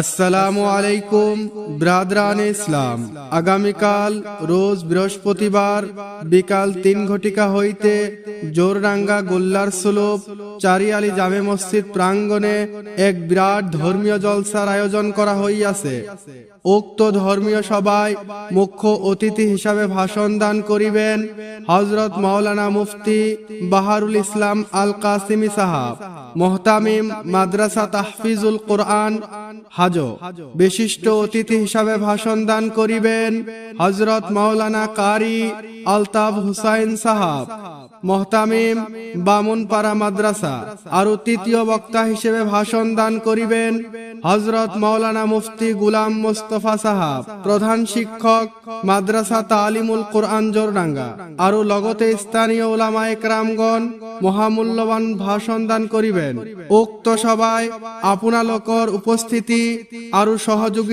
আসসালামু আলাইকুম, ব্রাদরান ইসলাম। আগামীকাল রোজ বৃহস্পতিবার বিকাল তিন ঘটিকা হইতে জোররাঙ্গা গোল্লার সুলভ চারিয়ালি জামে মসজিদ প্রাঙ্গণে এক বিরাট ধর্মীয় জলসার আয়োজন করা হইয়াছে। উক্ত ধর্মীয় সভায় মুখ্য অতিথি হিসাবে ভাষণ দান করিবেন হজরত মাওলানা মুফতি বাহারুল ইসলাম আল কাসিমি সাহাব। মোহতামিম মাদ্রাসা তাহফিজুল কোরআন, হাজ। বিশিষ্ট অতিথি হিসাবে ভাষণ দান করিবেন হজরত মাওলানা কারি আলতাফ হুসাইন সাহাব, মোহতামিম বামুনপাড়া মাদ্রাসা। আর তৃতীয় বক্তা হিসেবে ভাষণ দান করিবেন হজরত মাওলানা মুফতি গুলাম মোস্তফা সাহাব, প্রধান শিক্ষক মাদ্রাসা তালিমুল কোরআন জোরডাঙ্গা। আরও লগতে স্থানীয় ওলামা একরামগণ মহামূল্যবান ভাষণ দান করিবেন। উক্ত সভায় আপনালোকর উপস্থিতি আরও সহযোগী